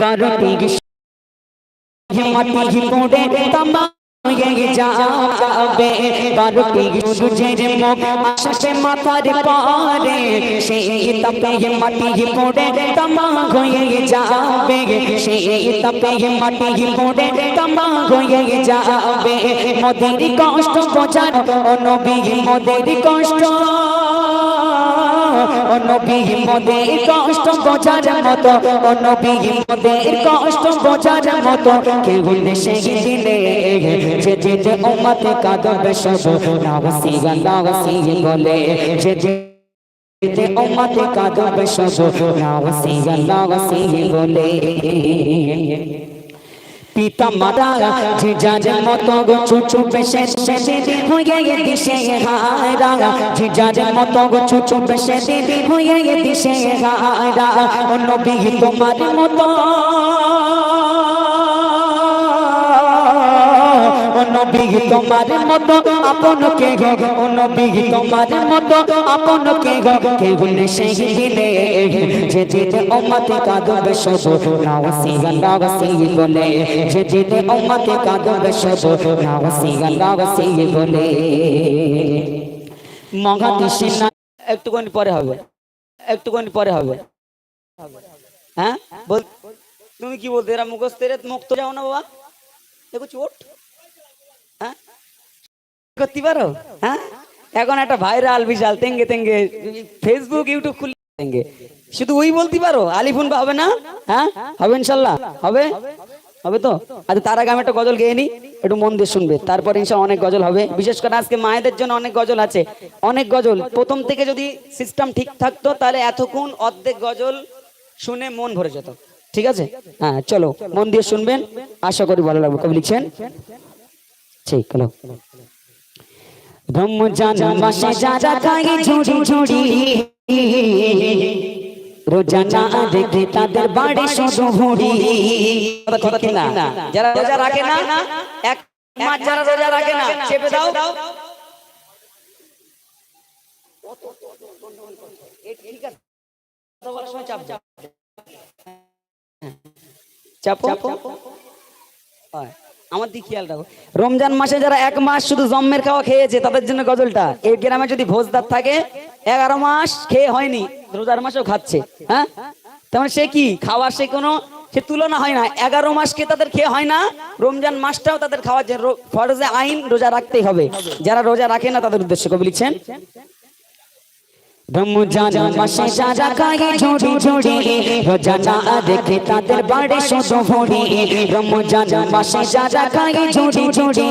বারোটি মাটি পড়ে তামা যাবে। বারোটি সূর্যের মুখ আকাশে মাথার পারে সেই তাপে মাটি পড়ে তামা হয়ে যাবে। সেই কষ্ট বোঝার অনবী মদের কষ্ট। অনবী মদের কষ্ট বোঝার মতো, অনবী মদের কষ্ট বোঝার মতো। কেউ দেশে দিলে যে যে উম্মতে কাঁদবে সব নাওসি নাওসি বলে। যে যে নাওসি নাওসি বলে। পিতা মাতা যে যার মতো গো চুচু পেশে শেষে হয়ে দিশে হায়রা যে যার মতো গো চুচু পেশে হয়ে দিশে হায়রা অন্য বিহি তোমার মতো তোমার মতো আপন কে গো? নবী তোমার মতো আপন কে গো? কে গুনে সেই দিলে যে যে উম্মতে কাঁদবে সব নাওসি নাওসি বলে। যে যে উম্মতে কাঁদবে সব নাওসি নাওসি বলে। মহাদিসে না একটুখানি পরে হবে। একটুখানি পরে হবে। হ্যাঁ? বল। তুমি কি বলতে এরা মুখস্থের মুক্ত যাও না বাবা। দেখো চোট। হ্যাঁ করতে পারো? হ্যাঁ? এখন একটা ভাইরাল বিশাল, তেঙ্গে তেঙ্গে ফেসবুক ইউটিউব খুলে তেঙ্গে। শুধু ওই বলতে পারো? আলিফুন বা হবে না? হ্যাঁ? হবে ইনশাল্লাহ? হবে? হবে তো? আচ্ছা তার আগে আমি একটা গজল গেয়ে নি, একটু মন দিয়ে শুনবে। তারপর ইনশাল্লাহ অনেক গজল হবে। বিশেষ করে আজকে মায়েদের জন্য অনেক গজল আছে। অনেক গজল। প্রথম থেকে যদি সিস্টেম ঠিক থাকতো, তাহলে এতক্ষণ অর্ধেক গজল শুনে মন ভরে যেত। ঠিক আছে? হ্যাঁ চলো, মন দিয়ে শুনবেন। আশা করি ভালো লাগবে। কবি লিখছেন? ঠিক হলো রমজান মাসে যারা খায় ঝুড়ি ঝুড়ি রোজানা দেখে তাদের বাড়ি শুধু ভুড়ি কথা কথা ঠিক না যারা রোজা রাখে না এক মাস যারা রোজা রাখে না চেপে দাও এ ঠিক আছে কথা বলার সময় চাপ চাপ চাপো হয়। আমার দিকে খেয়াল রাখো। রমজান মাসে যারা এক মাস শুধু জম্মের খাওয়া খেয়েছে, তাদের জন্য গজলটা। এই গ্রামে যদি ভোজদার থাকে, এগারো মাস খেয়ে হয়নি, রোজার মাসেও খাচ্ছে। হ্যাঁ? তেমন সে কি? খাওয়ার সে কোনো, সে তুলনা হয় না। এগারো মাস কে তাদের খেয়ে হয় না, রমজান মাসটাও তাদের খাওয়ার যে ফরজে আইন রোজা রাখতেই হবে। যারা রোজা রাখে না, তাদের উদ্দেশ্য কবি লিখছেন রমজান মাসে যারা খায় ঝুড়ি ঝুড়ি রোজানা দেখে তাদের বাড়ি শুধু ভরি। রমজান মাসে যারা খায় ঝুড়ি। ঝুড়ি।